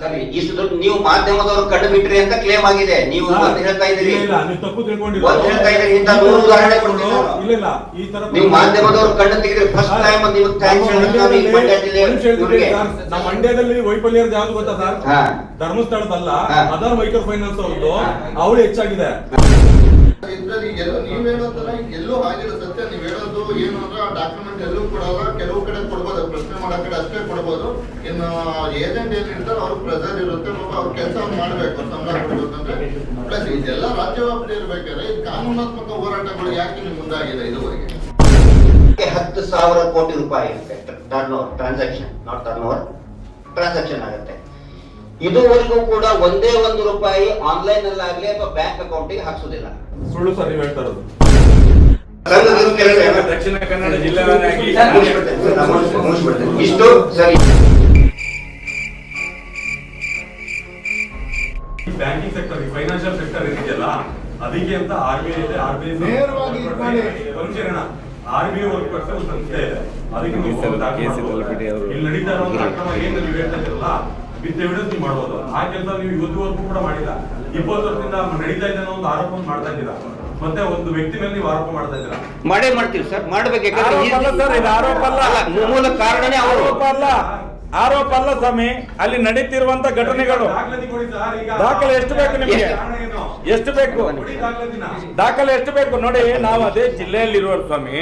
ಸರಿ ಇಷ್ಟು ದುಡ್ಡು ನೀವು ಮಾಧ್ಯಮದವರು ಕಂಡು ಬಿಟ್ರಿ ಅಂತ ಕ್ಲೇಮ್ ಆಗಿದೆ. ನೀವು ಒಂದು ಹೇಳ್ತಾ ಇದ್ದೀರಿ. ಇಲ್ಲ, ಇಲ್ಲ, ನೀವು ತಪ್ಪು ತಿಳ್ಕೊಂಡಿರೋ ಒಂದ್ ಹೇಳ್ತಾ ಇದ್ದೀರಿ, ಇಂಥ ನೂರು ಉದಾಹರಣೆ ಕೊಡ್ತೀನಿ ನಾನು. ಇಲ್ಲ ಇಲ್ಲ ಈ ತರ ನೀವು ಮಾಧ್ಯಮದವರು ಕಣ್ಣು ತೆಗೆದ್ರೆ ಫಸ್ಟ್ ಟೈಮ್ ನೀವು ಥ್ಯಾಂಕ್ಸ್ ಹೇಳ್ತಾರೆ ಈ ಮಂಡ್ಯ ಜಿಲ್ಲೆ ಇವ್ರಿಗೆ. ನಮ್ಮ ಮಂಡ್ಯದಲ್ಲಿ ವೈಫಲ್ಯ ಯಾವ್ದು ಗೊತ್ತಾ ಸರ್? ಹಾ. ಧರ್ಮಸ್ಥಳದಲ್ಲ ಹಾ. ಅದರ್ ಮೈಕ್ರೋ ಫೈನಾನ್ಸ್ ಅವ್ರದ್ದು ಅವಳು ಹೆಚ್ಚಾಗಿದೆ. ಇದ್ರಲ್ಲಿ ಎಲ್ಲೋ ನೀವ್ ಹೇಳೋದಲ್ಲ ಎಲ್ಲೋ ಆಗಿರೋ ಸತ್ಯ ನೀವ್ ಹೇಳೋದು ಏನು ಅಂದ್ರೆ ಆ ಡಾಕ್ಯುಮೆಂಟ್ ಎಲ್ಲೂ ಕೊಡಲ್ಲ ಕೆಲವು ಕಡೆ ಕೊಡ್ಬೋದು ಪ್ರಶ್ನೆ ಮಾಡೋ ಕಡೆ ಅಷ್ಟೇ ಕೊಡ್ಬೋದು. ಏಜೆಂಟ್ ಏನ್ ಇರ್ತಾರೆ ಅವ್ರ ಪ್ರೆಸರ್ ಇರುತ್ತೆ ಪಾಪ ಅವ್ರ ಕೆಲಸ ಮಾಡ್ಬೇಕು ಸಂಬಳ ಕೊಡ್ಬೇಕಂದ್ರೆ ಪ್ಲಸ್ ಇದೆಲ್ಲ ರಾಜ್ಯ ವ್ಯಾಪ್ತಿ ಇರ್ಬೇಕಾದ್ರೆ ಇದು ಕಾನೂನಾತ್ಮಕ ಹೋರಾಟಗಳು ಯಾಕೆ ನಿಮ್ ಮುಂದಾಗಿದೆ ಇದುವರೆಗೆ? ಹತ್ತು ಸಾವಿರ ಕೋಟಿ ರೂಪಾಯಿ ಇರುತ್ತೆ turnover transaction not turnover transaction ಆಗುತ್ತೆ. ಇದುವರೆಗೂ ಕೂಡ ಒಂದೇ ಒಂದು ರೂಪಾಯಿ ಆನ್ಲೈನ್ ಅಲ್ಲಾಗ್ಲಿ ಅಥವಾ ಬ್ಯಾಂಕ್ ಅಕೌಂಟಿಗೆ ಹಾಕ್ಸೋದಿಲ್ಲ. ಸುಳ್ಳು ಸರ್ ನೀವು ಹೇಳ್ತಾ ಇರೋದು? ದಕ್ಷಿಣ ಕನ್ನಡ ಮುಗಿಸ್ಬಿಡ್ತೇನೆ. ಇಷ್ಟು ಸರಿ. ಬ್ಯಾಂಕಿಂಗ್ ಸೆಕ್ಟರ್ ಫೈನಾನ್ಷಿಯಲ್ ಸೆಕ್ಟರ್ ಇದೆಯಲ್ಲ ಅದಕ್ಕೆ ಅಂತ ಆರ್ ಬಿ ಐ ಇದೆ ಆರ್ ಬಿ ಐ ನೇರವಾಗಿ. ಆರ್ ಬಿ ಐ ವರ್ಕ್ ಒಂದು ಸಂಸ್ಥೆ ಇದೆ. ಅದಕ್ಕೆ. ಇಲ್ಲಿ ನಡೀತಾ ಇರೋ ಒಂದು ಅಕ್ರಮ ಏನು ನೀವು ಹೇಳ್ತಾ ಇದ್ದೀರಲ್ಲ ವಿತ್ ಎವಿಡೆನ್ಸ್ ನೀವು ಮಾಡ್ಬೋದು. ಆ ಕೆಲಸ ನೀವು ಇವತ್ತಿವರೆಗೂ ಕೂಡ ಮಾಡಿಲ್ಲ. ಇಪ್ಪತ್ತು ವರ್ಷದಿಂದ ನಡೀತಾ ಇದೆ ಅನ್ನೋ ಒಂದು ಆರೋಪ ಮಾಡ್ತಾ ಇದ್ದೀರಾ? ಮತ್ತೆ ಒಂದು ವ್ಯಕ್ತಿ ಮೇಲೆ ನೀವು ಆರೋಪ ಮಾಡ್ತಾ ಇದ್ದೀರಾ? ಮಾಡೇ ಮಾಡ್ತೀವಿ ಸರ್. ಮಾಡ್ಬೇಕು ಯಾಕಂದ್ರೆ ಸರ್, ಇದು ಆರೋಪ ಅಲ್ಲ. ಅಲ್ಲ, ಮೂಲ ಕಾರಣನೇ ಅವರು. ಆರೋಪ ಅಲ್ಲ. ಆರೋಪ ಅಲ್ಲ ಸ್ವಾಮಿ ಅಲ್ಲಿ ನಡೀತಿರುವಂತ ಘಟನೆಗಳು ದಾಖಲೆ ಎಷ್ಟು ಬೇಕು ನಿಮಗೆ? ಎಷ್ಟು ಬೇಕು ದಾಖಲೆ ಎಷ್ಟು ಬೇಕು ನೋಡಿ ನಾವು ಅದೇ ಜಿಲ್ಲೆಯಲ್ಲಿರುವ ಸ್ವಾಮಿ.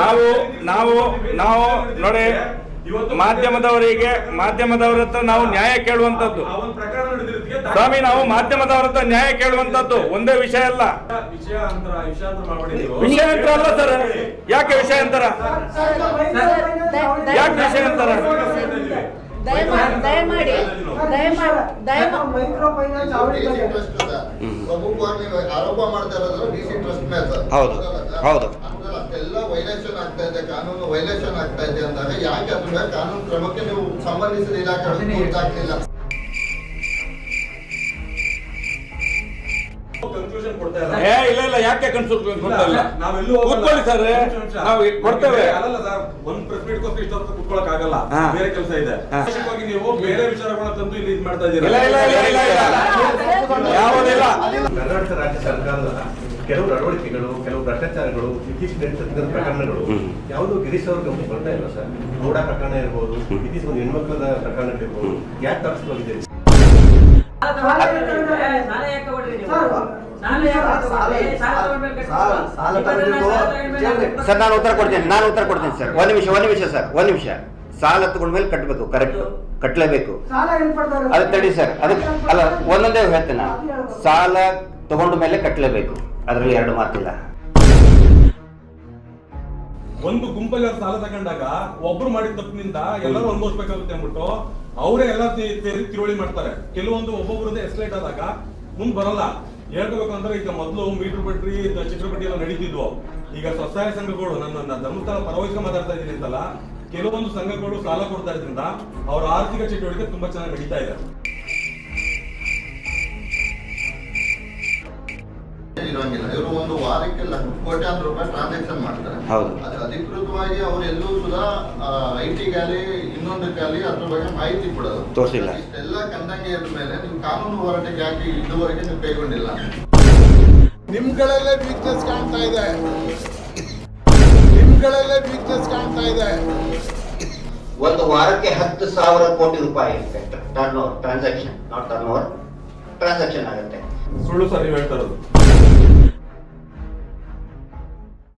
ನಾವು ನಾವು ನಾವು ನೋಡಿ ಮಾಧ್ಯಮದವರಿಗೆ ಮಾಧ್ಯಮದವರ ಹತ್ರ ನಾವು ನ್ಯಾಯ ಕೇಳುವಂತದ್ದು ಸ್ವಾಮಿ ನಾವು ಮಾಧ್ಯಮದವರ ಹತ್ರ ನ್ಯಾಯ ಕೇಳುವಂತದ್ದು ಒಂದೇ ವಿಷಯ ಅಲ್ಲ ವಿಷಯ ವಿಷಯಾಂತರ ಅಲ್ಲ ಸರ್ ಯಾಕೆ ವಿಷಯಾಂತರ ಯಾಕೆ ವಿಷಯಾಂತರ ದಯಮಾಡಿ ಆರೋಪ ಮಾಡ್ತಾ ಇರೋದು ಡಿಸಿ ಟ್ರಸ್ಟ್ ಮೇಲೆ ಸರ್. ಹೌದು. ಹೌದು. ಅಂದ್ರೆ ಅಷ್ಟೆಲ್ಲ ವೈಲೇಷನ್ ಆಗ್ತಾ ಇದೆ ಕಾನೂನು ವೈಲೇಷನ್ ಆಗ್ತಾ ಇದೆ ಅಂದಾಗ ಯಾಕೆ ಅದ್ರ ಕಾನೂನು ಕ್ರಮಕ್ಕೆ ನೀವು ಸಂಬಂಧಿಸಿದ ಇಲಾಖೆ Conclusion ಕೊಡ್ತಾ ಇಲ್ಲ. ಏ ಇಲ್ಲ ಇಲ್ಲ ಯಾಕೆ ಕನ್ಕ್ಲೂಷನ್ ಕೊಡ್ತಾ ಇಲ್ಲ? ನಾವೆಲ್ಲೂ ಹೋಗಲ್ಲ. ಕೂತ್ಕೊಳ್ಳಿ ಸರ್. ನಾವು ಕೊಡ್ತೇವೆ. ಅಲ್ಲಲ್ಲ ಸರ್ ಒಂದ್ ಪ್ರೆಸ್ ಮೀಟ್ ಗೋಸ್ಕರ ಇಷ್ಟೊತ್ತು ಕುತ್ಕೊಳಕ್ ಆಗಲ್ಲ. ಬೇರೆ ಕೆಲಸ ಇದೆ. ವಿಶೇಷವಾಗಿ ನೀವು ಬೇರೆ ವಿಚಾರಗಳನ್ನ ತಂದು ಇಲ್ಲಿ ಇದ್ ಮಾಡ್ತಾ ಇದ್ದೀರಾ? ಇಲ್ಲ ಇಲ್ಲ ಇಲ್ಲ ಇಲ್ಲ ಇಲ್ಲ. ಯಾವುದಿಲ್ಲ. ಕರ್ನಾಟಕ ರಾಜ್ಯ ಸರ್ಕಾರದ ಕೆಲವು ನಡವಳಿಕೆಗಳು ಕೆಲವು ಭ್ರಷ್ಟಾಚಾರಗಳು ಇತ್ತೀಚೆಗೆ ನಡೀತಿದ್ದ ಪ್ರಕರಣಗಳು ಯಾವುದೋ ಗಿರೀಶ್ ಅವ್ರ ಗಮನ ಬರ್ತಾ ಇಲ್ಲ ಸರ್. ಗೌಡ ಪ್ರಕರಣ ಇರ್ಬೋದು ಇತ್ತೀಚೆಗೆ ಒಂದು ಹೆಣ್ಮಕ್ಳದ ಪ್ರಕರಣಗಳಿರ್ಬೋದು ಯಾಕೆ ತಪ್ಪಿಸ್ಬೋಗಿದೆ ಸರ್ ನಾನು ಉತ್ತರ ಕೊಡ್ತೇನೆ. ನಾನು ಉತ್ತರ ಕೊಡ್ತೇನೆ ಸರ್. ಒಂದ್ ನಿಮಿಷ ಒಂದ್ ನಿಮಿಷ ಸರ್. ಒಂದ್ ನಿಮಿಷ. ಸಾಲ ತಗೊಂಡ್ಮೇಲೆ ಕಟ್ಟಬೇಕು ಕರೆಕ್ಟ್. ಕಟ್ಟಲೇಬೇಕು ಸಾಲ ಏನ್ ಪಡ್ತಾರೆ? ಅದು ತಡಿ ಸರ್. ಅದಕ್ಕೆ ಅಲ್ಲ ಒಂದೊಂದೇ ಹೇಳ್ತೇನೆ ನಾನು. ಸಾಲ ತಗೊಂಡ ಮೇಲೆ ಕಟ್ಟಲೇಬೇಕು ಅದರಲ್ಲಿ ಎರಡು ಮಾತಿಲ್ಲ. ಒಂದು ಗುಂಪಲ್ಲಿ ಅವ್ರು ಸಾಲ ತಗೊಂಡಾಗ ಒಬ್ರು ಮಾಡಿದ ತಪ್ಪಿನಿಂದ ಎಲ್ಲರೂ ಅನುಭವಿಸ್ಬೇಕಾಗುತ್ತೆ ಅಂದ್ಬಿಟ್ಟು ಅವರೇ ಎಲ್ಲ ತಿ- ತಿ- ತಿರುವಳಿ ಮಾಡ್ತಾರೆ. ಕೆಲವೊಂದು ಒಬ್ಬೊಬ್ರದ್ದು ಎಸ್ಲೇಟ್ ಆದಾಗ ಮುಂದ್ ಬರಲ್ಲ. ಹೇಳ್ಕೋಬೇಕು ಅಂದ್ರೆ ಈಗ ಮೊದಲು ಮೀಟರ್ ಪಟ್ರಿ ಚಿತ್ರಪಟ್ಟಿ ಎಲ್ಲ ನಡೀತಿದ್ವು. ಈಗ ಸ್ವಸಹಾಯ ಸಂಘಗಳು ನನ್ನ ನನ್ನ ಧರ್ಮಸ್ಥಳ ಪರವಹಿಸಿ ಮಾತಾಡ್ತಾ ಇದ್ದೀನಿ ಅಂತಲ್ಲ, ಕೆಲವೊಂದು ಸಂಘಗಳು ಸಾಲ ಕೊಡ್ತಾ ಇದ್ರಿಂದ ಅವರ ಆರ್ಥಿಕ ಚಟುವಟಿಕೆ ತುಂಬಾ ಚೆನ್ನಾಗಿ ನಡೀತಾ ಇದೆ. ಇರೋಂಗಿಲ್ಲ. ಇವರು ಒಂದು ವಾರಕ್ಕೆ ಲಕ್ಷ ಕೋಟ್ಯಾಂತರ ರೂಪಾಯಿ ಟ್ರಾನ್ಸಾಕ್ಷನ್ ಮಾಡ್ತಾರೆ. ಹೌದು. ಅದು ಅಧಿಕೃತವಾಗಿ ಅವ್ರು ಎಲ್ಲೂ ಸುಧಾ ಐ ಟಿಗಾಲಿ ಇನ್ನೊಂದಕ್ಕಾಗಲಿ ಅದ್ರ ಬಗ್ಗೆ ಮಾಹಿತಿ ಕೊಡೋದು. ತೋರಿಸಿಲ್ಲ. ಇಷ್ಟೆಲ್ಲ ಕಂಡಂಗೆ ಇದ್ರ ಮೇಲೆ ನೀವು ಕಾನೂನು ಹೋರಾಟಕ್ಕೆ ಯಾಕೆ ಇದುವರೆಗೆ ನೀವು ಕೈಗೊಂಡಿಲ್ಲ? ನಿಮ್ಗಳಲ್ಲೇ ವೀಕ್ನೆಸ್ ಕಾಣ್ತಾ ಇದೆ. ನಿಮ್ಗಳಲ್ಲೇ ವೀಕ್ನೆಸ್ ಕಾಣ್ತಾ ಇದೆ. ಒಂದು ವಾರಕ್ಕೆ ಹತ್ತು ಸಾವಿರ ಕೋಟಿ ರೂಪಾಯಿ turnover transaction not turnover transaction ಆಗುತ್ತೆ. ಸುಳ್ಳು ಸರ್ ನೀವು ಹೇಳ್ತಾ ಇರೋದು.